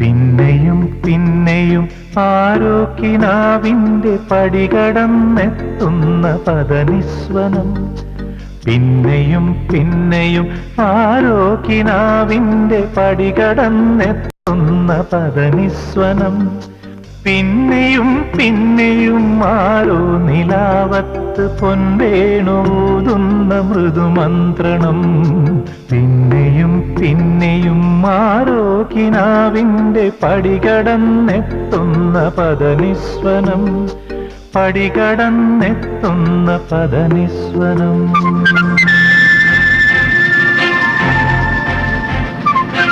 പിന്നെയും പിന്നെയും ആരോക്കിനാവിന്റെ പടികടന്നെത്തുന്ന പദനിസ്വനം. പിന്നെയും പിന്നെയും ആരോക്കിനാവിന്റെ പടികടന്നെത്തുന്ന പദനിസ്വനം. പിന്നെയും പിന്നെയും ആരോ നിലാവത്ത് പൊൻവേണൂതുന്ന മൃദുമന്ത്രണം. പിന്നെയും പിന്നെയും മാറോ കിനാവിന്റെ പടികടന്നെത്തുന്ന പദനിസ്വനം പടികടന്നെത്തുന്ന പദനിസ്വനം.